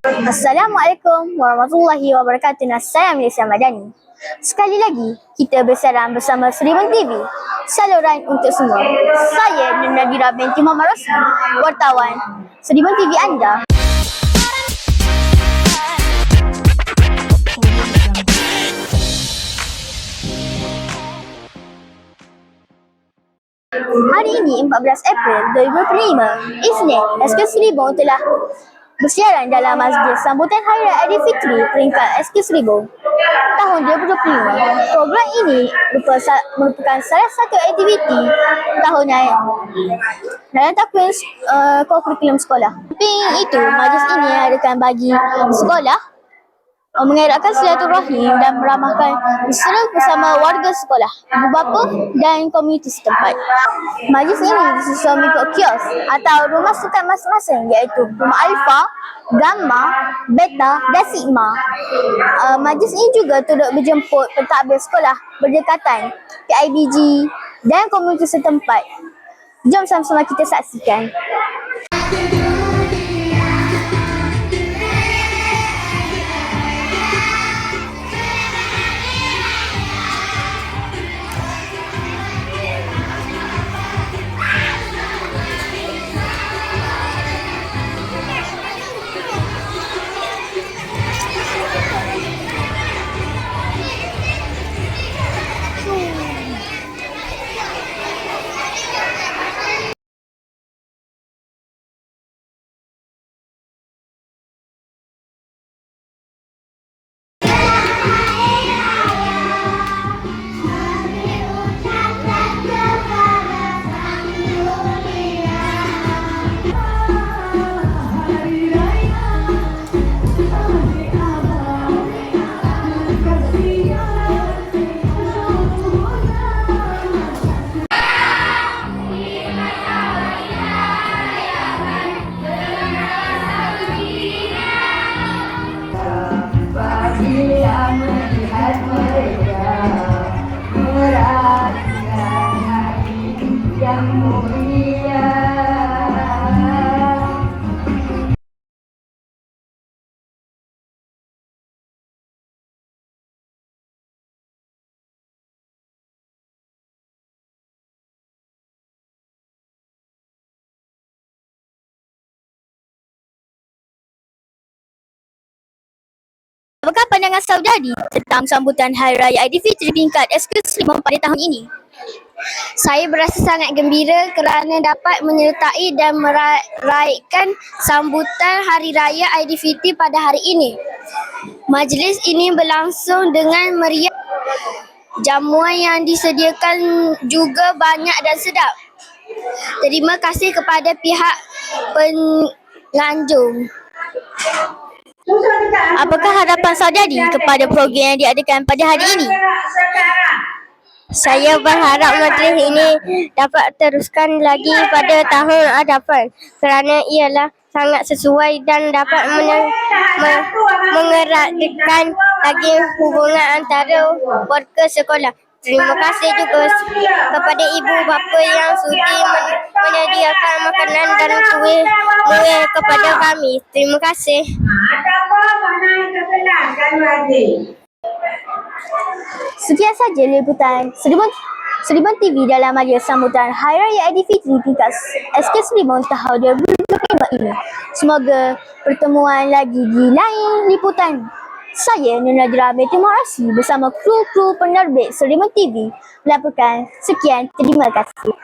Assalamualaikum warahmatullahi wabarakatuh. Saya Melissa Madani. Sekali lagi, kita bersama bersama Seribu TV. Saluran untuk semua. Saya Nadira binti Muhammad Rosli, wartawan Seribu TV anda. Hari ini 14 April 2025, Isnin, SK Seribong telah bersiaran dalam masjid sambutan Hari Raya Aidilfitri peringkat SK Seribong tahun 2025. Program ini merupakan, salah satu aktiviti tahunan dalam takwin uh, kurikulum sekolah. Samping itu, majlis ini adakan bagi sekolah mengeratkan silaturahim dan meramahkan bersama bersama warga sekolah, ibu bapa dan komuniti setempat. Majlis ini disusun mengikut kios atau rumah sukan masing-masing iaitu Rumah Alfa, Gamma, Beta dan Sigma. Uh, majlis ini juga turut berjemput pentadbir sekolah berdekatan PIBG dan komuniti setempat. Jom sama-sama kita saksikan. Apakah pandangan saudari tentang sambutan Hari Raya Aidilfitri SK Seribong pada tahun ini? Saya berasa sangat gembira kerana dapat menyertai dan meraihkan sambutan Hari Raya Aidilfitri pada hari ini. Majlis ini berlangsung dengan meriah. Jamuan yang disediakan juga banyak dan sedap. Terima kasih kepada pihak penganjung. Apakah harapan saudari kepada program yang diadakan pada hari ini? Saya berharap majlis ini dapat teruskan lagi pada tahun hadapan kerana ialah sangat sesuai dan dapat men- me- mengeratkan lagi hubungan antara warga sekolah. Terima kasih juga kepada ibu bapa yang sudi men- menyediakan makanan dan kuih kuih kepada kami. Terima kasih. Apa mana yang terkenalkan lagi? Sekian saja liputan Seribun Seribun TV dalam majlis sambutan Hari Raya Aidilfitri tingkat SK Seribun tahun 2025 ini. Semoga pertemuan lagi di lain liputan. Saya Najra binti Muharasi bersama kru-kru penerbit Seribun TV melaporkan sekian terima kasih.